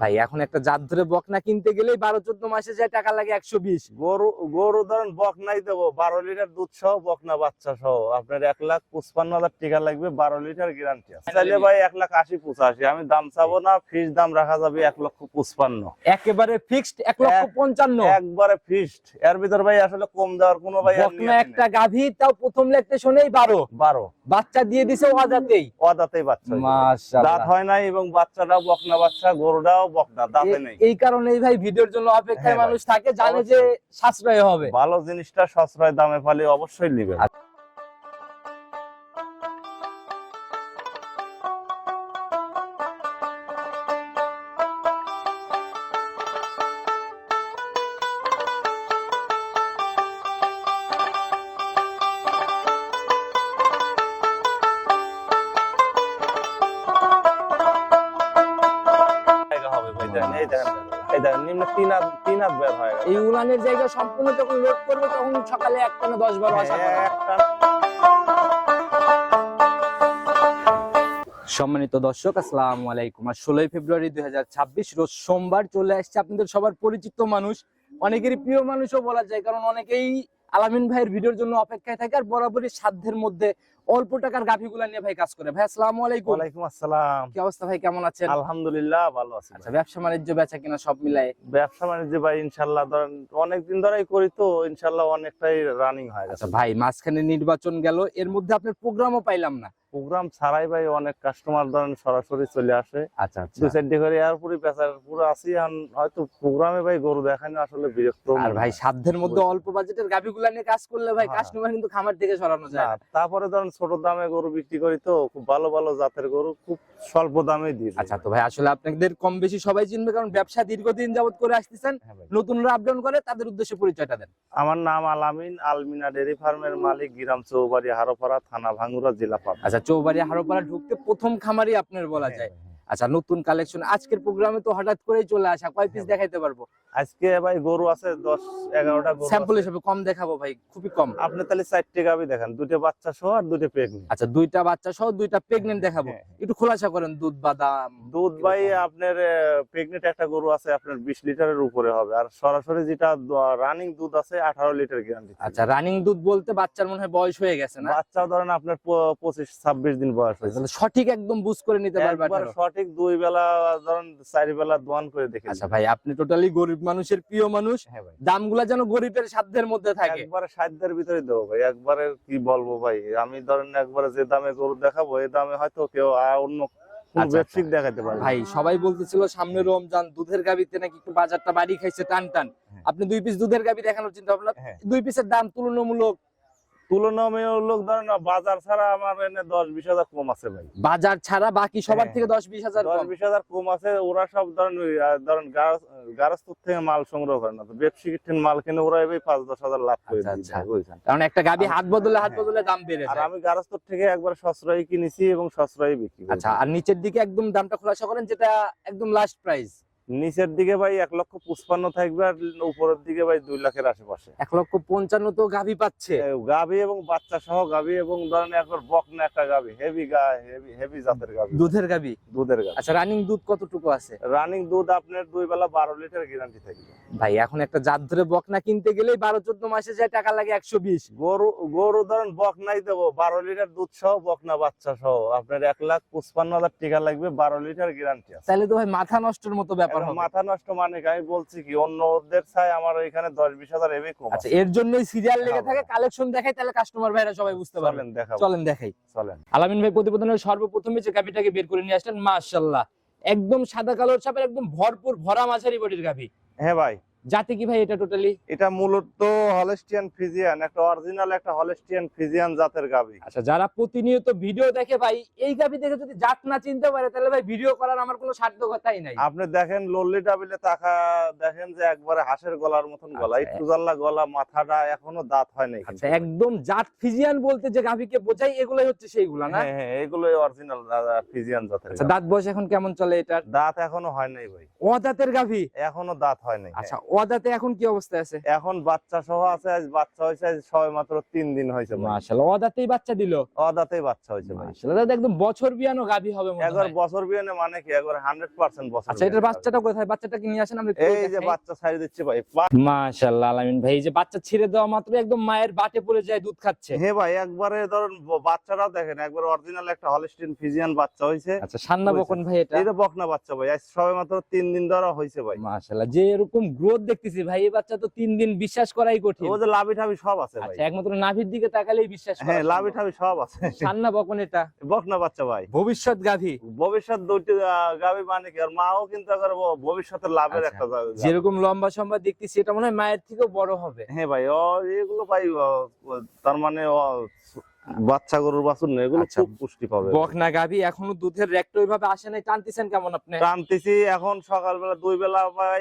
ভাই এখন একটা জাত ধরে বকনা কিনতে গেলেই বারো চোদ্দ মাসে যে টাকা লাগে একশো বিশ। গরু গরু ধরেন বকনাই দেবো বারো লিটার দুধ সহ বকনা বাচ্চা সহ। আপনার এক লাখ পঁচপান্ন হাজার টাকা লাগবে বারো লিটার গ্যারান্টি আছে। ভাই এক লাখ আশি পঁচাশি। আমি দাম চাবো না ফিস দাম রাখা যাবে এক লক্ষ পঁচপান্ন। একেবারে ফিক্সড এক লক্ষ পঞ্চান্ন। একবারে ফিক্সড এর ভিতর ভাই আসলে কম দেওয়ার কোনো ভাই বকনা একটা। গাভী তাও প্রথম লেখতে শোনেই বারো। বারো। বাচ্চা দিয়ে দিছে অজাতেই। অদাতেই বাচ্চা। দাঁত হয় নাই এবং বাচ্চাটাও বকনা বাচ্চা গরুটাও বকনা দাঁতে নেই। এই কারণেই ভাই ভিডিওর জন্য অপেক্ষায় হ্যাঁ মানুষ থাকে জানে যে সাশ্রয় হবে। ভালো জিনিসটা সাশ্রয় দামে পালে অবশ্যই নিবে উলানের জায়গা সম্পূর্ণ যখন লোড করবে, তখন সকালে একটা না দশ বারো আসা সম্মানিত দর্শক, আসসালামু আলাইকুম। আর ষোলোই ফেব্রুয়ারি দুই হাজার ছাব্বিশ, রোজ সোমবার চলে আসছে আপনাদের সবার পরিচিত মানুষ। অনেকেরই প্রিয় মানুষও বলা যায়, কারণ অনেকেই আলামিন ভাইয়ের ভিডিওর জন্য অপেক্ষায় থাকে আর বরাবরই সাধ্যের মধ্যে অল্প টাকার গাভিগুলা নিয়ে ভাই কাজ করে। ভাই আসসালামু আলাইকুম। ওয়ালাইকুম আসসালাম। কি অবস্থা ভাই কেমন আছেন? আলহামদুলিল্লাহ ভালো আছি আচ্ছা। ব্যবসা বাণিজ্য বেচা কিনা সব মিলায়? ব্যবসা বাণিজ্য ভাই ইনশাল্লাহ ধরেন অনেকদিন ধরেই করি তো ইনশাল্লাহ অনেকটাই রানিং হয়ে গেছে। আচ্ছা ভাই মাঝখানে নির্বাচন গেল এর মধ্যে আপনার প্রোগ্রামও পাইলাম না। প্রোগ্রাম ছাড়াই ভাই অনেক কাস্টমার ধরেন সরাসরি চলে আসে। আচ্ছা আচ্ছা। দু চারটে করে আর পুরি পেঁচার পুরো আসি হয়তো প্রোগ্রামে ভাই গরু দেখানো আসলে বিরক্ত আর ভাই সাধ্যের মধ্যে অল্প বাজেটের গাভিগুলা নিয়ে কাজ করলে ভাই হ্যাঁ। কাস্টমার কিন্তু খামার থেকে সরানো যায়। তারপরে ধরেন ছোট দামে গরু বিক্রি করি তো খুব ভালো ভালো জাতের গরু খুব স্বল্প দামে দিই। আচ্ছা তো ভাই আসলে আপনাদের কম বেশি সবাই চিনবে কারণ ব্যবসা দীর্ঘদিন যাবত করে আসতেছেন। নতুন ভাই। নতুনরা আপডাউন করে তাদের উদ্দেশ্যে পরিচয়টা দেন। আমার নাম আলামিন আলমিনা ডেরি ফার্মের মালিক গিরাম চৌবাড়ি হারোপাড়া থানা ভাঙ্গুরা জেলা আচ্ছা চৌবাড়ি হারোপাড়া ঢুকতে প্রথম খামারই আপনার বলা যায়। আচ্ছা নতুন কালেকশন আজকের প্রোগ্রামে তো হঠাৎ করেই চলে আসা কয় পিস হ্যাঁ দেখাইতে পারব? আজকে ভাই গরু আছে দশ এগারোটা গরু স্যাম্পল। হিসেবে কম দেখাবো ভাই খুবই কম। আপনি তাহলে চারটে গাবি দেখেন দুটো বাচ্চা সহ আর দুটো প্রেগনেন্ট আচ্ছা দুইটা বাচ্চা সহ দুইটা প্রেগনেন্ট দেখাবো। হ্যাঁ, হ্যাঁ। একটু খোলাসা করেন দুধ বাদাম দুধ ভাই আপনার প্রেগনেন্ট একটা গরু আছে আপনার বিশ লিটারের উপরে হবে। আর সরাসরি যেটা রানিং দুধ আছে আঠারো লিটার গ্যারান্টি আচ্ছা রানিং দুধ বলতে বাচ্চার মনে হয় বয়স হয়ে গেছে না? বাচ্চা ধরেন আপনার প- পঁচিশ ছাব্বিশ দিন বয়স হয়েছে। সঠিক একদম বুঝ করে নিতে পারবে একবার সঠিক দুই বেলা ধরেন চারি বেলা দোয়ান করে দেখে আচ্ছা ভাই আপনি টোটালি গরিব মানুষের প্রিয় মানুষ। হ্যাঁ দামগুলা যেন গরিবের সাধ্যের মধ্যে থাকে। একবারে সাধ্যের ভিতরে দেবো ভাই একবারে কি বলব ভাই? আমি ধরেন একবারে যে দামে গরু দেখাবো এই দামে হয়তো কেউ অন্য আচ্ছা, দেখাতে পারবে না। ভাই সবাই বলতেছিল সামনে রমজান দুধের গাবিতে নাকি একটু বাজারটা বাড়ি খাইছে টান টান হ্যাঁ। আপনি দুই পিস দুধের গাবি দেখানোর চিন্তা ভাবনা হ্যাঁ। দুই পিসের দাম তুলনামূলক তুলনামূলক ধরেন বাজার ছাড়া আমার এনে দশ বিশ হাজার কম আছে ভাই বাজার ছাড়া বাকি সবার হ্যাঁ। থেকে দশ বিশ হাজার দশ বিশ হাজার কম আছে ওরা সব ধরেন ধরেন গারস্থ থেকে মাল সংগ্রহ করে না তো ব্যবসায়িক মাল কিনে ওরা এবার পাঁচ দশ হাজার লাভ করে আচ্ছা, আচ্ছা। কারণ একটা গাবি হাত বদলে হাত হ্যাঁ। বদলে দাম বেড়ে আর আমি গারস্থ থেকে একবার সস্তায় কিনেছি এবং সস্তায় বিক্রি আচ্ছা আর নিচের দিকে একদম দামটা খোলাসা করেন যেটা একদম লাস্ট প্রাইস নিচের দিকে ভাই এক লক্ষ পঁচপান্ন থাকবে আর উপরের দিকে ভাই দুই লাখের আশেপাশে। এক লক্ষ পঞ্চান্ন তো গাভি পাচ্ছে। গাভি এবং বাচ্চা সহ গাভি এবং ধরেন একবার বকনা একটা গাভি হেভি গা হেভি হেভি জাতের গাভি। দুধের গাভি? দুধের গাভি। আচ্ছা রানিং দুধ কতটুকু আছে? রানিং দুধ আপনার দুই বেলা বারো লিটার গ্যারান্টি থাকবে। ভাই এখন একটা জাত ধরে বকনা কিনতে গেলেই বারো চোদ্দ মাসে যায় টাকা লাগে একশো বিশ। গরু গরু ধরেন বকনাই দেবো বারো লিটার দুধ সহ বকনা বাচ্চা সহ আপনার এক লাখ পঁচপান্ন হাজার টাকা লাগবে বারো লিটার গ্যারান্টি তাহলে তো ভাই মাথা নষ্টের মতো ব্যাপার। মাথা নষ্ট মানে আমি বলছি কি অন্যদের চাই আমার এখানে দশ বিশ হাজার এমনি কম আচ্ছা এর জন্যই সিরিয়াল লেগে হ্যাঁ, থাকে কালেকশন দেখাই তাহলে কাস্টমার ভাইরা সবাই বুঝতে পারবেন চলেন চলেন দেখাই। চলেন। আলামিন ভাই প্রতিবেদনের সর্বপ্রথমে যে গাভিটাকে বের করে নিয়ে আসলেন মাশাল্লাহ একদম সাদা কালোর ছাপের একদম ভরপুর ভরা মাঝারি বডির গাভি। হ্যাঁ ভাই। জাতি কি ভাই এটা টোটালি এটা মূলত হলেস্টিয়ান ফিজিয়ান একটা অরিজিনাল একটা হলেস্টিয়ান ফিজিয়ান জাতের গাভি। আচ্ছা যারা প্রতিনিয়ত ভিডিও দেখে ভাই এই গাভি দেখে যদি জাত না চিনতে পারে তাহলে ভাই ভিডিও করার আমার কোনো সার্থকতাই নাই। আপনি দেখেন লল্লি টাবিলে তাকা দেখেন যে একবারে হাঁসের গলার মতন গলা আচ্ছা। একটু জাল্লা গলা মাথাটা এখনও দাঁত হয় নাই আচ্ছা একদম জাত ফিজিয়ান বলতে যে গাভিকে বোঝাই এগুলাই হচ্ছে সেইগুলা না? হ্যাঁ হ্যাঁ এগুলোই অরিজিনাল ফিজিয়ান জাতের আচ্ছা দাঁত বয়স এখন কেমন চলে এটার? দাঁত এখনও হয় নাই ভাই। অদাঁতের গাভি? এখনও দাঁত হয় নাই। আচ্ছা এখন কি অবস্থায় আছে? এখন বাচ্চা সহ আছে আজ বাচ্চা হয়েছে আজ সবে মাত্র তিন দিন হয়েছে। মাশাআল্লাহ বাচ্চা দিল? বাচ্চা হয়েছে ভাই মাশাআল্লাহ দাদা একদম বছর বিয়ানো হবে মনে একবার বছর বিয়ে মানে কি? একবার হান্ড্রেড পার্সেন্ট বছর আচ্ছা এটার বাচ্চাটা কোথায়? বাচ্চাটা কি নিয়ে আসেন? আমরা এই যে বাচ্চা দিচ্ছে ভাই মাশাআল্লাহ আলামিন ভাই এই যে বাচ্চা ছেড়ে দেওয়া মাত্র একদম মায়ের বাটে পড়ে যায় দুধ খাচ্ছে। হে ভাই একবারে ধরুন বাচ্চাটাও দেখেন একবার অরিজিনাল একটা হলস্টিন ফিজিয়ান বাচ্চা হয়েছে। আচ্ছা সান্না বকন ভাই এটা? এটা বকনা বাচ্চা ভাই আজ সবে মাত্র তিন দিন ধরা হয়েছে ভাই। মাশাআল্লাহ যে এরকম গ্রোথ দেখতেছি ভাই এই বাচ্চা তো তিন দিন বিশ্বাস করাই কঠিন। ও যে লাভি ঠাবি সব আছে ভাই। আচ্ছা একমাত্র নাভির দিকে তাকালেই বিশ্বাস করা হ্যাঁ লাভি ঠাবি সব আছে। সান্না বকন এটা। বকনা বাচ্চা ভাই। ভবিষ্যৎ গাভী। ভবিষ্যৎ দুটি গাভী মানে কি? আর মাও কিন্তু ভবিষ্যতের লাভের আচ্ছা। একটা যেরকম লম্বা সম্বা দেখতেছি এটা মনে হয় মায়ের থেকেও বড় হবে। হ্যাঁ ভাই ও এগুলো ভাই তার মানে বাচ্চা গরুর বাছুর না এগুলো আচ্ছা। খুব পুষ্টি পাবে। বকনা এখনও দুধের রেক্ট ওইভাবে আসে নাই টানতেছেন কেমন আপনি? টানতেছি এখন সকালবেলা দুই বেলা ভাই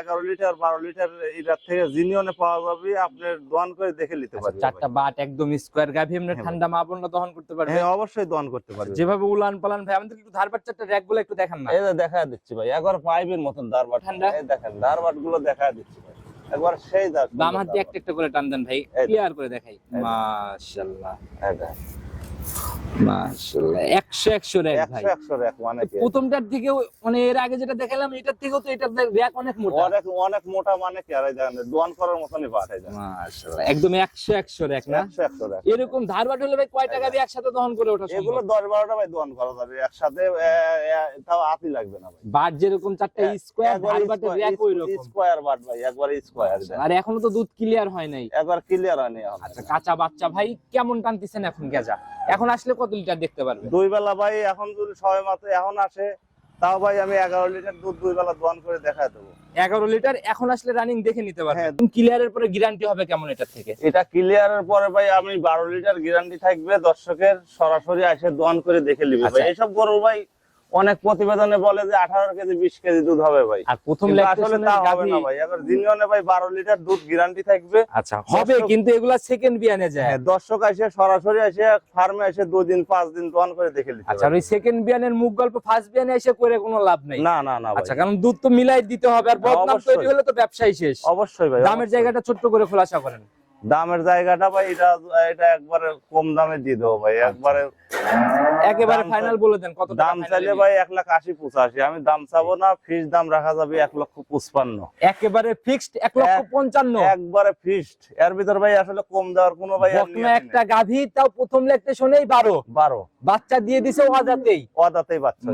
এগারো লিটার বারো লিটার এটার থেকে জিনিয়নে পাওয়া যাবে আপনার দোয়ান করে দেখে নিতে আচ্ছা, পারবেন চারটা বাট একদম স্কোয়ার গাভী এমনি হ্যাঁ ঠান্ডা মা দহন করতে পারবে হ্যাঁ অবশ্যই দোয়ান করতে পারবে যেভাবে উলান পালান ভাই আমাদের একটু ধারবার চারটা র্যাকগুলো একটু দেখান না। এই দেখা দিচ্ছি ভাই একবার পাইপের মতন দারবাট ঠান্ডা। এই দেখেন দারবাটগুলো দেখা দিচ্ছি ভাই। একবার সেই দার বাম হাত দিয়ে একটা একটা করে টান দেন ভাই ক্লিয়ার করে দেখাই। মাশাআল্লাহ। মাশাআল্লাহ এই দেখেন। মাশাআল্লাহ 100 100 র্যাক ভাই। একশো একশো মানে প্রথমটার মানে এর আগে যেটা দেখালাম এটার থেকেও তো এটার র্যাক অনেক মোটা। অনেক অনেক মোটা মানে কি আর দোয়ান করার মতনই পাঠাই দেন একদম 100 100 র্যাক না? একশো এরকম ধারবাট হলে ভাই কয় টাকা দিয়ে একসাথে দহন করে ওঠা এগুলো দশ বারোটা ভাই দোয়ান করা যাবে একসাথে তাও আতি লাগবে না ভাই। বাট যেরকম চারটা স্কোয়ার একবার র্যাক ওই রকম। স্কোয়ার বাট ভাই একবার স্কোয়ার আর এখনও তো দুধ ক্লিয়ার হয় নাই। একবার ক্লিয়ার হয়নি এখন। আচ্ছা কাঁচা বাচ্চা ভাই কেমন টানতেছেন এখন গেজা? এখন আসলে কত লিটার দেখতে পারবে দুই বেলা ভাই এখন যদি সবাই মাত্র এখন আসে তাও ভাই আমি এগারো লিটার দুধ দুই বেলা দোয়ান করে দেখা দেবো। এগারো লিটার এখন আসলে রানিং দেখে নিতে পারবে হ্যাঁ। ক্লিয়ারের পরে গ্যারান্টি হবে কেমন এটার থেকে? এটা ক্লিয়ারের পরে ভাই আমি বারো লিটার গ্যারান্টি থাকবে দর্শকের সরাসরি আসে দোয়ান করে দেখে নিবে। আচ্ছা। এইসব গরু ভাই অনেক প্রতিবেদনে বলে যে আঠারো কেজি বিশ কেজি দুধ হবে ভাই। আর প্রথম আসলে তা হবে না ভাই। এবার জিনিয়নে ভাই বারো লিটার দুধ গ্যারান্টি থাকবে। আচ্ছা হবে কিন্তু এগুলা সেকেন্ড বিয়ানে যায়। হ্যাঁ দর্শক এসে সরাসরি এসে ফার্মে এসে দুই দিন পাঁচ দিন দোয়ান করে দেখে নিতে আচ্ছা ওই সেকেন্ড বিয়ানের মুখ গল্প ফার্স্ট বিয়ানে এসে করে কোনো লাভ নেই। না না না আচ্ছা কারণ দুধ তো মিলাই দিতে হবে আর বদনাম তৈরি হলে তো ব্যবসায় শেষ। অবশ্যই ভাই দামের জায়গাটা ছোট্ট করে খোলাসা করেন। দামের জায়গাটা ভাই এটা এটা একবারে কম দামে দিয়ে দেবো ভাই। একবারে একেবারে ফাইনাল বলে দেন কত দাম চাইলে ভাই এক লাখ আশি পঁচাশি। আমি দাম চাবো না দাম রাখা যাবে এক লক্ষ পঁচপান্ন। একেবারে ফিক্সড এক লক্ষ পঞ্চান্ন। একবারে ফিস্ট এর ভিতর ভাই আসলে কম দেওয়ার কোনো ভাই একটা গাভী তাও প্রথম শোনেই বারো। বারো। বাচ্চা দিয়ে দিছে ওয়াদাতেই। অদাতেই বাচ্চা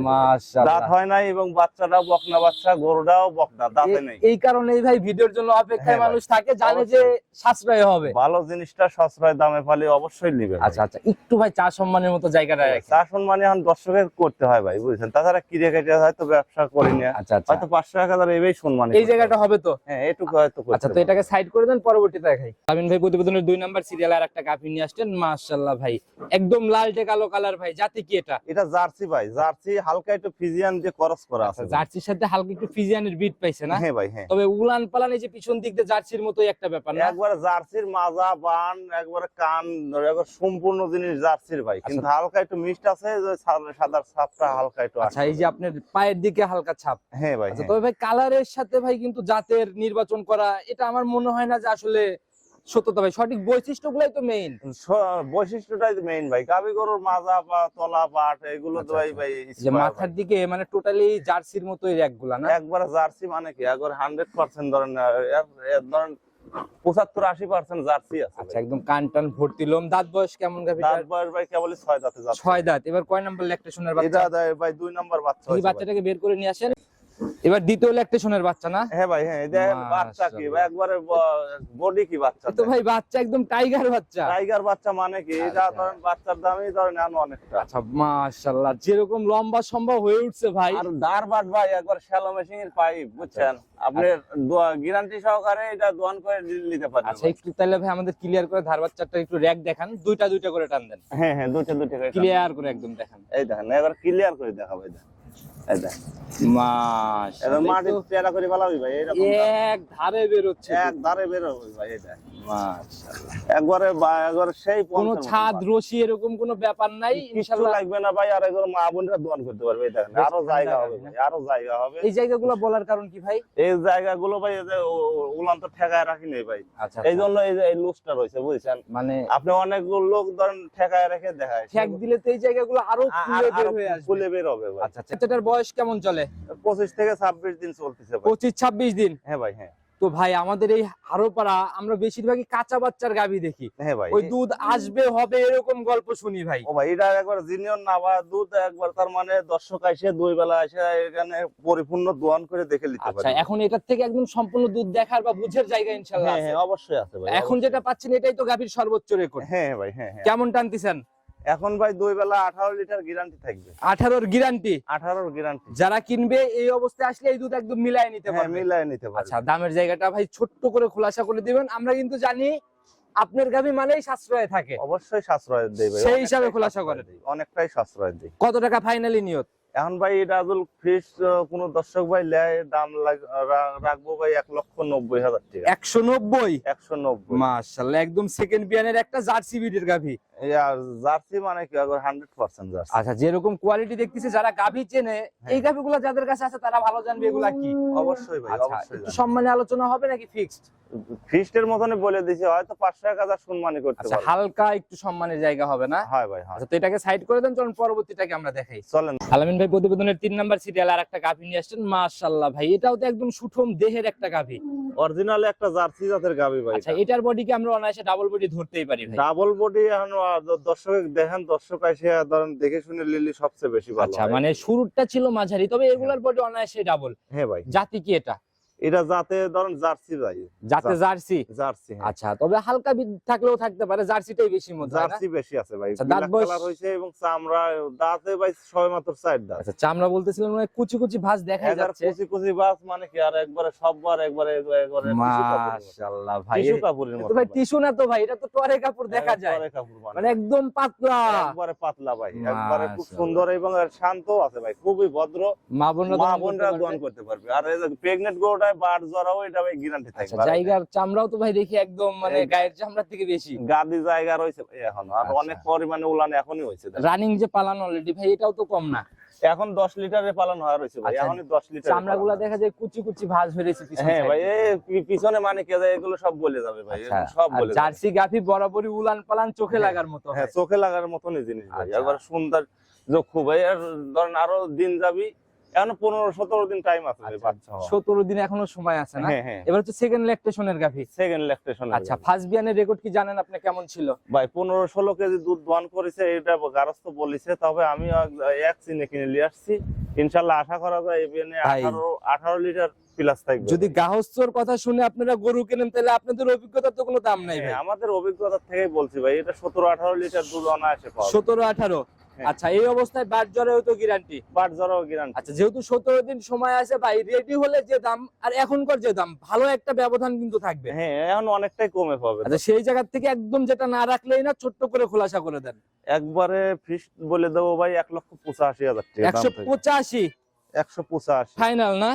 দাঁত হয় নাই এবং বাচ্চাটাও বকনা বাচ্চা গরুটাও বকনা দাঁতে নেই। এই কারণেই ভাই ভিডিওর জন্য অপেক্ষায় হ্যাঁ মানুষ থাকে জানে যে সাশ্রয় হবে। ভালো জিনিসটা সস্তায় দামে পালি অবশ্যই নিবে আচ্ছা আচ্ছা একটু ভাই চা সম্মানের মতো জায়গাটা রাখেন চা এখন দর্শকের করতে হয় ভাই বুঝছেন? তাছাড়া কিনে কেটে হয়তো ব্যবসা করি না। আচ্ছা আচ্ছা। হয়তো পাঁচশো এক হাজার এবেই সম্মান এই জায়গাটা হবে। তো? হ্যাঁ এটুকু হয়তো আচ্ছা তো এটাকে সাইড করে দেন পরবর্তীতে দেখাই। আমিন ভাই প্রতিবেদনের দুই নাম্বার সিরিয়াল আর একটা কাপি নিয়ে আসছেন মাশাআল্লাহ ভাই। একদম লালটে কালো কালার ভাই জাতি কি এটা? এটা জার্সি ভাই জার্সি হালকা একটু ফিজিয়ান যে করস করা আছে জার্সির সাথে হালকা একটু ফিজিয়ানের বিট পাইছে না? হ্যাঁ ভাই হ্যাঁ। তবে উলান পালান এই যে পিছন দিক দিয়ে জার্সির মতোই একটা ব্যাপার না? একবারে জার্সির মাজা বান একবারে কান একবার সম্পূর্ণ জিনিস জার্সির ভাই কিন্তু হালকা একটু মিষ্ট আছে সাদার ছাপটা হালকা একটু আচ্ছা এই যে আপনার পায়ের দিকে হালকা ছাপ। হ্যাঁ ভাই আচ্ছা হ্যাঁ। তবে ভাই কালারের সাথে ভাই কিন্তু জাতের নির্বাচন করা এটা আমার মনে হয় না যে আসলে সত্যতা ভাই। সঠিক বৈশিষ্ট্যগুলাই তো মেইন বৈশিষ্ট্যটাই মেইন ভাই। গাবি গরুর মাজা বা তলা পাট এগুলো তো আচ্ছা, ভাই আচ্ছা। ভাই যে মাথার দিকে মানে টোটালি জার্সির মতোই র্যাক না। একবারে জার্সি মানে কি? একবার হান্ড্রেড পার্সেন্ট ধরেন ধরেন পঁচাত্তর আশি পার্সেন্ট জার্সি আছে আচ্ছা একদম কান টান ভর্তি লোম। দাঁত বয়স কেমন গাভি দাঁত বয়স ভাই কেবল ছয় দাঁতে যাচ্ছে। ছয় দাঁত। এবার কয় নাম্বার ল্যাকটেশনের বাচ্চা? এটা ভাই দুই নাম্বার বাচ্চা এই বাচ্চাটাকে বের করে নিয়ে আসেন। এবার দ্বিতীয় ল্যাকটেশনের বাচ্চা না? হ্যাঁ ভাই হ্যাঁ দেখেন বাচ্চা কি? ভাই একবারে বডি কি বাচ্চা? তো ভাই বাচ্চা একদম টাইগার বাচ্চা। টাইগার বাচ্চা মানে কি? এটা আচ্ছা। ধরেন বাচ্চার দামই ধরেন এখন অনেকটা। আচ্ছা মাশাআল্লাহ যেরকম লম্বা সম্ভব হয়ে উঠছে ভাই। আর দার বাট ভাই একবার শ্যালো মেশিন এর পাইপ বুঝছেন? আপনি গ্যারান্টি সহকারে এটা দোয়ান করে নিতে পারেন আচ্ছা একটু তাহলে ভাই আমাদের ক্লিয়ার করে ধার বাচ্চাটা একটু র্যাক দেখান দুইটা দুইটা করে টান দেন। হ্যাঁ হ্যাঁ দুটো দুটো করে ক্লিয়ার করে একদম দেখান। এই দেখেন এবার ক্লিয়ার করে দেখাবো এই দেখেন এই দেখেন এবার মাশাআল্লাহ। মাটি এই তো চেরা করে ভাই এরকম। এক ধারে বের হচ্ছে এক ধারে বের হবে ভাই এটা একবারে বা- একবারে সেই কোনো ছাদ। রশি এরকম কোনো ব্যাপার নাই ইনশাআল্লাহ। লাগবে না ভাই আর মা বোনরা দোয়ান করতে পারবে এই দেখেন। আরও জায়গা হবে ভাই, আরও জায়গা হবে। এই জায়গাগুলো বলার কারণ কি ভাই? এই জায়গাগুলো ভাই এই যে উলান তো ঠেকায় রাখি নেই ভাই। আচ্ছা এই জন্য এই যে এই লুজটা রয়েছে বুঝছেন? মানে আপনি অনেক লোক ধরেন ঠেকায় রেখে দেখায় ঠেক দিলে তো এই জায়গাগুলো আরও ফুলে বের হয়ে আসবে। ফুলে বের হবে ভাই। আচ্ছা আচ্ছা। এটার বয়স কেমন চলে? পঁচিশ থেকে ছাব্বিশ দিন চলতেছে ভাই। পঁচিশ ছাব্বিশ দিন? হ্যাঁ ভাই হ্যাঁ। তো ভাই আমাদের এই হারোপাড়া আমরা বেশিরভাগই কাঁচা বাচ্চার গাভী দেখি। হ্যাঁ ভাই ওই দুধ আসবে হবে এরকম গল্প শুনি ভাই। ও ভাই এটা একবার জিনিয়র না বা দুধ একবার তার মানে দর্শক এসে দুই বেলা আসে এখানে পরিপূর্ণ দোয়ান করে দেখে নিতে আচ্ছা এখন এটার থেকে একদম সম্পূর্ণ দুধ দেখার বা বুঝের জায়গা ইনশাল্লাহ হ্যাঁ হ্যাঁ অবশ্যই আছে ভাই এখন। যেটা পাচ্ছেন এটাই তো গাভীর সর্বোচ্চ রেকর্ড হ্যাঁ ভাই হ্যাঁ হ্যাঁ। কেমন টানতেছেন এখন ভাই দুই বেলা আঠারো লিটার গ্যারান্টি থাকবে। আঠারোর গ্যারান্টি আঠারোর গ্যারান্টি যারা কিনবে এই অবস্থায় আসলে এই দুধ একদম মিলাই নিতে পারে পারবে। মিলাই নিতে পারবে। আচ্ছা দামের জায়গাটা ভাই ছোট্ট করে খোলাসা করে দিবেন। আমরা কিন্তু জানি আপনার গাভী মানেই সাশ্রয়ে থাকে। অবশ্যই সাশ্রয় দেবে। সেই হিসাবে খোলাসা করে। দিই অনেকটাই সাশ্রয় দেই কত টাকা ফাইনালি নিয়ত? এখন ভাই এটা আদুল ফিস কোন দর্শক ভাই লেয় দাম রাখব ভাই এক লক্ষ নব্বই হাজার টাকা। একশো নব্বই? একশো নব্বই। মাশাল্লাহ একদম সেকেন্ড বিয়ানের একটা জার্সি বিডের গাভী। জার্সি মানে কি হান্ড্রেড পার্সেন্ট জার্সি। আচ্ছা যেরকম কোয়ালিটি দেখতেছে যারা গাভী চেনে এই যাদের কাছে আছে তারা ভালো জানবে এগুলা কি? অবশ্যই ভাই আচ্ছা অবশ্যই সম্মানে আলোচনা হবে নাকি ফিক্সড ফিস্টের বলে দিছি হয়তো পাঁচশো এক হাজার সম্মানই করতে আচ্ছা হালকা একটু সম্মানের জায়গা হবে না? হয় ভাই আচ্ছা তো এটাকে সাইড করে দেন চলুন পরবর্তীটাকে আমরা দেখাই। চলেন। আলামিন ভাই প্রতিবেদনের তিন নাম্বার সিরিয়াল আর একটা গাভী নিয়ে আসছেন। মাশাল্লাহ ভাই এটাও তো একদম সুঠম দেহের একটা গাভী। অরিজিনাল একটা জার্সি জাতের গাভী ভাই আচ্ছা এটার বডিকে আমরা অনায়াসে ডাবল বডি ধরতেই পারি ভাই। ডাবল বডি এখন দর্শক দেখেন দর্শক আসে ধরেন দেখে শুনে লিলি সবচেয়ে বেশি ভালো আচ্ছা মানে শুরুটা ছিল মাঝারি তবে এগুলার বডি অনায়াসে ডাবল হ্যাঁ ভাই। জাতি কি এটা? এটা যাতে ধরেন জার্সি ভাই। যাতে জার্সি? জার্সি হ্যাঁ। আচ্ছা তবে হালকা বিদ থাকলেও থাকতে পারে জার্সিটাই বেশি মধ্যে হয় জার্সি বেশি আছে ভাই। আচ্ছা, দাঁত কালার হইছে এবং চামড়া দাঁতে ভাই ছয় মাত্র চার দাঁত। আচ্ছা চামড়া বলতেছিলেন মানে কুচি কুচি ভাঁজ দেখা যাচ্ছে। কুচি কুচি বাস মানে কি আর একবারে সববার একবারে একবারে মাশাআল্লাহ ভাই টিস্যু কাপড়ের মতো ভাই। টিস্যু না তো ভাই এটা তো টরে কাপড় দেখা যায়। টরে কাপড় মানে। একদম পাতলা। একবারে পাতলা ভাই একবারে খুব সুন্দর এবং শান্ত আছে ভাই খুবই ভদ্র। মা বোনরা মা করতে বোনরা পারবে। দোয়ান করতে পারবে। আর এই প্রেগনেন্ট গরুটায় বাট জরাও এটা ভাই গ্যারান্টি আচ্ছা থাকবে জায়গার চামড়াও তো ভাই দেখি একদম মানে গায়ের চামড়ার থেকে বেশি। গাদি জায়গা রয়েছে ভাই আর আচ্ছা। অনেক পরিমাণে উলান এখনই হয়েছে রানিং যে পালান অলরেডি ভাই এটাও তো কম না। এখন দশ লিটারে পালন হওয়া রয়েছে ভাই আচ্ছা, লিটার চামড়া দেখা যায় কুচি কুচি ভাঁজ হয়েছে পিছন হ্যাঁ ভাই এই পিছনে মানে কে যায় এগুলো সব বলে যাবে ভাই সব বলে জার্সি বরাবরই উলান পালান চোখে হ্যাঁ, লাগার মতো হ্যাঁ চোখে লাগার মতনই জিনিস ভাই। একবার সুন্দর যক্ষু ভাই আর ধরেন আরও দিন যাবি এখন পনেরো সতেরো দিন টাইম আছে আচ্ছা, বাচ্চা সতেরো দিন এখনও সময় আছে না? হ্যাঁ হ্যাঁ। এবার হচ্ছে সেকেন্ড ল্যাকটেশনের গাভি সেকেন্ড ল্যাকটেশন আচ্ছা ফার্স্ট বিয়ানের রেকর্ড কি জানেন আপনি? কেমন ছিল? ভাই পনেরো ষোলো কেজি দুধ দোয়ান করেছে এটা গারস্থ বলেছে তবে আমি এক চিনে কিনে নিয়ে আসছি। ইনশাল্লাহ আশা করা যায় ভাই। আঠারো আঠারো লিটার প্লাস থাকবে। যদি গাহস্থর কথা শুনে আপনারা গরু কেনেন তাহলে আপনাদের অভিজ্ঞতার তো কোনো দাম নাই ভাই। হ্যাঁ, আমাদের অভিজ্ঞতা থেকে বলছি ভাই এটা সতেরো আঠারো লিটার দুধ অনায়াসে পাওয়া সতেরো আঠারো? হ্যাঁ। আচ্ছা এই অবস্থায় বাট জ্বরেও তো গ্যারান্টি পাট জরাও গ্যারান্টি আচ্ছা যেহেতু সতেরো দিন সময় আছে ভাই রেডি হলে যে দাম আর এখনকার যে দাম ভালো একটা ব্যবধান কিন্তু থাকবে। হ্যাঁ এখন অনেকটাই কমে পাবে। আচ্ছা সেই জায়গা থেকে একদম যেটা না রাখলেই না ছোট্ট করে খোলাসা করে দেন। একবারে ফিস বলে দেবো ভাই এক লক্ষ পঁচাশি হাজার টাকা একশো পঁচাশি? একশো পঁচাশি। ফাইনাল না?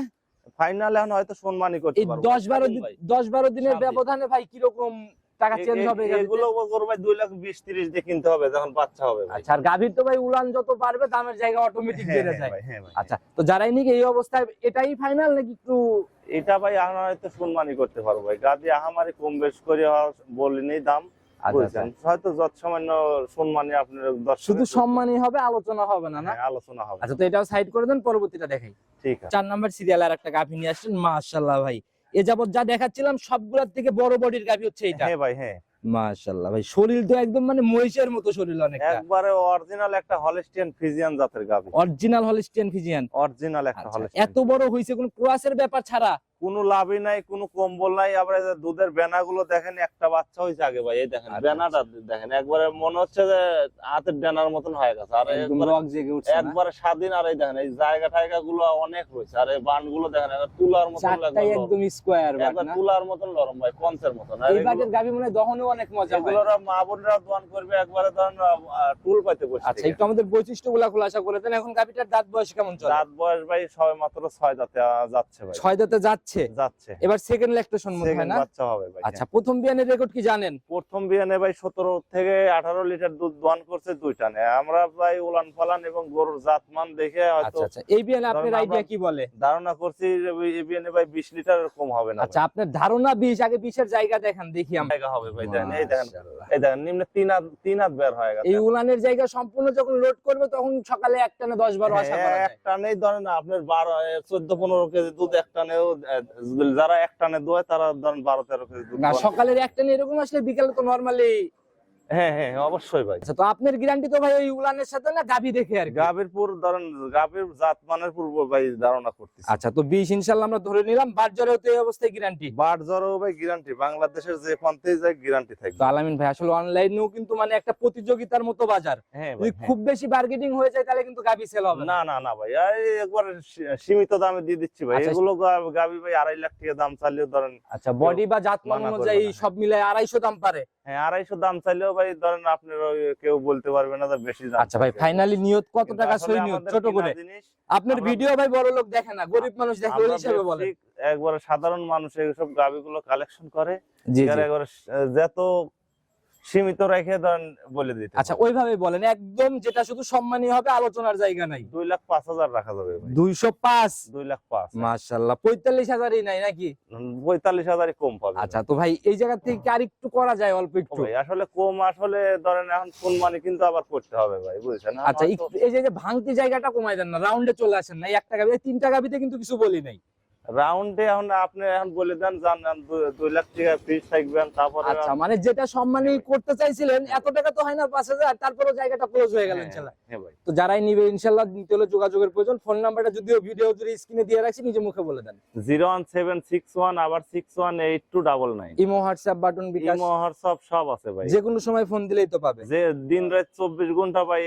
ফাইনালে এখন হয়তো সম্মানই করতে পারব দশ বারো এখন দিন ভাই, দশ বারো দিনের ব্যবধানে ভাই কীরকম টাকা চেঞ্জ হবে এগুলো করব ভাই দুই লাখ বিশ তিরিশ দিয়ে কিনতে হবে যখন বাচ্চা হবে আচ্ছা আর গাভীর তো ভাই উলান যত পারবে দামের জায়গা অটোমেটিক হ্যাঁ, বেড়ে হ্যাঁ যায়। হ্যাঁ। আচ্ছা তো যারাই নাকি এই অবস্থায় এটাই ফাইনাল নাকি একটু এটা ভাই এখন হয়তো সম্মানই করতে পারব ভাই। গাদি আহামারি কম বেশ করে বলিনি দাম। বুঝছেন? হয়তো যত সামান্য সম্মানী আপনার শুধু সম্মানই হবে আলোচনা হবে না না? হ্যাঁ, আলোচনা হবে। আচ্ছা তো এটাও সাইড করে দেন পরবর্তীটা দেখাই। ঠিক আছে। চার নাম্বার সিরিয়াল আর একটা গাভী নিয়ে আসছেন মাশাল্লাহ ভাই। এ যাবত যা দেখাচ্ছিলাম সবগুলোর থেকে বড় বডির গাভী হচ্ছে এটা হ্যাঁ ভাই হ্যাঁ। ভাই শরীর তো একদম মানে মহিষের মতো শরীর অনেকটা। একবারে অরিজিনাল একটা হলস্টিয়ান ফিজিয়ান জাতের অরিজিনাল হলিস্টিয়ান ফিজিয়ান অরিজিনাল একটা আচ্ছা, হলস্টিয়ান এত বড় হইছে কোন ক্রসের ব্যাপার ছাড়া? কোনো লাভই নাই কোনো কম্বল নাই। আবার দুধের বেনা গুলো দেখেন একটা বাচ্চা হয়েছে আগে ভাই এই দেখেন আচ্ছা, বেনাটা দেখেন একবারে মনে হচ্ছে যে হাতের বেনার মতন হয়ে গেছে। আর একবারে- স্বাধীন আর এই দেখেন এই জায়গা টায়গা গুলো অনেক রয়েছে। আর এই বানগুলো দেখেন তুলার মতন একদম স্কোয়ার একবার তুলার মতন নরম ভাই কনসের মতন। আর এই বাটের গাভী মনে দহনেও অনেক মজা এগুলোর মা বোনরা দোয়ান করবে একবারে ধরেন টুল পাইতে বসে আচ্ছা একটু আমাদের বৈশিষ্ট্যগুলা খোলাসা করে দেন। এখন গাভীটার দাঁত বয়স কেমন চলে? রাত বয়স ভাই সবে মাত্র ছয় দাঁতে যাচ্ছে ভাই। ছয় দাঁতে যাচ্ছে? যাচ্ছে। যাচ্ছে। এবার সেকেন্ড ল্যাকটেশন মনে হয় না। বাচ্চা হবে ভাই। আচ্ছা প্রথম বিয়ানের রেকর্ড কি জানেন? প্রথম বিয়ানে ভাই সতেরো থেকে আঠারো লিটার দুধ দোয়ান করছে দুই টানে আমরা ভাই পালান এবং গরুর জাতমান দেখে হয়তো আচ্ছা আচ্ছা। এই বিয়ানে আপনার আইডিয়া কি বলে? ধারণা করছি এই বিয়ানে ভাই বিশ লিটার কম হবে না আচ্ছা আপনার ধারণা বিষ আগে বিষের জায়গা দেখান দেখি আমরা। জায়গা হবে ভাই দেখেন এই দেখেন এই দেখেন নিম্নে হাত হাত বের হয়ে গেছে। এই উলানের জায়গা সম্পূর্ণ যখন লোড করবে তখন সকালে এক টানে দশ বারো আশা করা হ্যাঁ, যায়। এক টানেই ধরেন আপনার বারো চোদ্দ পনেরো কেজি দুধ এক টানেও আহ, যারা এক টানে দোয় তারা ধরেন বারো তেরো কেজি না সকালের এক টানে এরকম আসলে বিকাল তো নরমালি হ্যাঁ হ্যাঁ অবশ্যই ভাই। আচ্ছা তো আপনার গ্যারান্টি তো ভাই ওই উলানের সাথে না গাবি দেখে আর গাভীর পুর ধরেন গাভীর জাত পূর্ব ভাই ধারণা করতেছি। আচ্ছা তো বিষ ইনশাল্লাহ আমরা ধরে নিলাম বারজরেও তো এই অবস্থায় গ্যারান্টি বাট ভাই গ্যারান্টি বাংলাদেশের যে প্রান্তেই যায় গ্যারান্টি থাকবে। তো আলামিন ভাই আসলে অনলাইনেও কিন্তু মানে একটা প্রতিযোগিতার মতো বাজার। হ্যাঁ যদি হ্যাঁ। খুব বেশি বার্গেটিং হয়ে যায় তাহলে কিন্তু গাবি সেল হবে না। না না ভাই একবার সীমিত দামে দিয়ে দিচ্ছি ভাই। আচ্ছা, এগুলো গাভী ভাই আড়াই লাখ টাকা দাম চাইলেও ধরেন আচ্ছা বডি বা জাতমান মানা অনুযায়ী সব মিলে আড়াইশো দাম পারে। হ্যাঁ আড়াইশো দাম চাইলেও ভাই ধরেন আপনার কেউ বলতে পারবে না বেশি দাম আচ্ছা ভাই ফাইনালি নিয়ত কত টাকা সই নিয়ত? ছোট করে। আপনার ভিডিও ভাই বড় লোক দেখে না গরিব মানুষ দেখে ওই হিসাবে বলেন। একবারে সাধারণ মানুষ এইসব গাবিগুলো কালেকশন করে। যত সীমিত রেখে ধরেন বলে দিতে আচ্ছা ওইভাবে বলেন একদম যেটা শুধু সম্মানীয় হবে আলোচনার জায়গা নাই। দুই লাখ পাঁচ হাজার রাখা যাবে দুইশো পাঁচ? দুই লাখ পাঁচ। মাশাল্লাহ পঁয়তাল্লিশ হাজারই নাই নাকি? পঁয়তাল্লিশ হাজারই কম পাবে। আচ্ছা তো ভাই এই জায়গা থেকে কি আরেকটু করা যায় অল্প একটু? আসলে কম আসলে ধরেন এখন কোন মানে কিন্তু আবার করতে হবে ভাই বুঝছেন? আচ্ছা একটু- এই যে ভাঙতি জায়গাটা কমাই দেন না রাউন্ডে চলে আসেন না এই একটা গাবি এই তিনটা গাবিতে কিন্তু কিছু বলি নাই। রাউন্ডে এখন আপনি এখন বলে দেন দুই লাখ টাকা ফিস থাকবেন তারপরে আচ্ছা মানে যেটা সম্মানী করতে চাইছিলেন এত টাকা তো হয় না পাঁচ হাজার তারপরেও জায়গাটা ক্লোজ হয়ে গেল হ্যাঁ, ইনশাল্লাহ হ্যাঁ তো যারাই নিবে ইনশাল্লাহ নিতে হলে যোগাযোগের প্রয়োজন। ফোন নাম্বারটা যদিও ভিডিও জুড়ে স্ক্রিনে দিয়ে রাখছি নিজে মুখে বলে দেন। Zero one seven six one আবার six one eight two double nine imo WhatsApp button bKash imo WhatsApp সব আছে ভাই। যে কোনো সময় ফোন দিলেই তো পাবে। যে দিন রাত চব্বিশ ঘণ্টা ভাই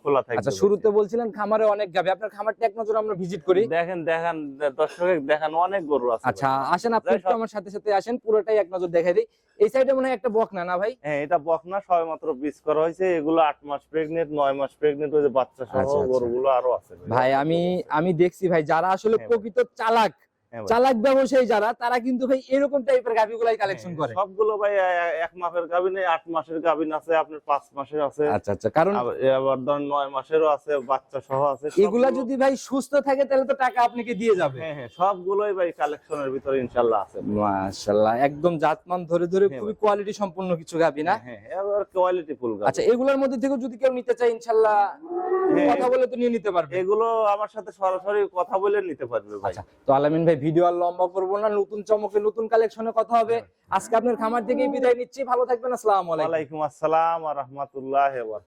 খোলা থাকবে আচ্ছা শুরুতে বলছিলেন খামারে অনেক গাবে আপনার খামারটা এক নজর আমরা ভিজিট করি। দেখেন দেখেন দর্শক দেখেন অনেক গরু আছে আচ্ছা। আসেন আপনি একটু আমার সাথে সাথে আসেন পুরোটাই এক নজর দেখাই দিই এই সাইডে মনে হয় একটা বকনা না ভাই হ্যাঁ এটা বকনা সবে মাত্র বীজ করা হয়েছে এগুলো আট মাস প্রেগনেন্ট নয় মাস প্রেগনেন্ট হয়েছে বাচ্চা সহ আচ্ছা, আচ্ছা। গরুগুলো আরও আছে ভাই আমি আমি দেখছি ভাই যারা আসলে হ্যাঁ প্রকৃত চালাক। চালাক ব্যবসায়ী যারা তারা কিন্তু ভাই এরকম টাইপের গাভিগুলাই কালেকশন করে। হ্যাঁ, সবগুলো ভাই এক মাসের গাভিন আট মাসের গাভিন আছে আপনার পাঁচ মাসের আছে। আচ্ছা আচ্ছা কারণ আবার ধরেন নয় মাসেরও আছে বাচ্চা সহ আছে এগুলা যদি ভাই সুস্থ থাকে তাহলে তো টাকা আপনাকে দিয়ে যাবে। হ্যাঁ হ্যাঁ সবগুলোই ভাই কালেকশনের ভিতরে ইনশাল্লাহ আছে। মাশাআল্লাহ একদম জাতমান ধরে ধরে হ্যাঁ খুবই কোয়ালিটি সম্পন্ন কিছু গাভি না? হ্যাঁ হ্যাঁ এবার কোয়ালিটি ফুল গাভি। আচ্ছা এগুলোর মধ্যে থেকে যদি কেউ নিতে চায় ইনশাআল্লাহ হ্যাঁ। কথা বলে তো নিয়ে নিতে পারবে। এগুলো আমার সাথে সরাসরি কথা বলে নিতে পারবে ভাই। আচ্ছা তো আলামিন ভাই ভিডিও আর লম্বা করব না নতুন চমকে নতুন কালেকশনে কথা হবে। আজকে আপনার খামার থেকেই বিদায় নিচ্ছি। ভালো থাকবেন আসসালাম আলাইকুম। আসসালাম রহমতুল্লাহ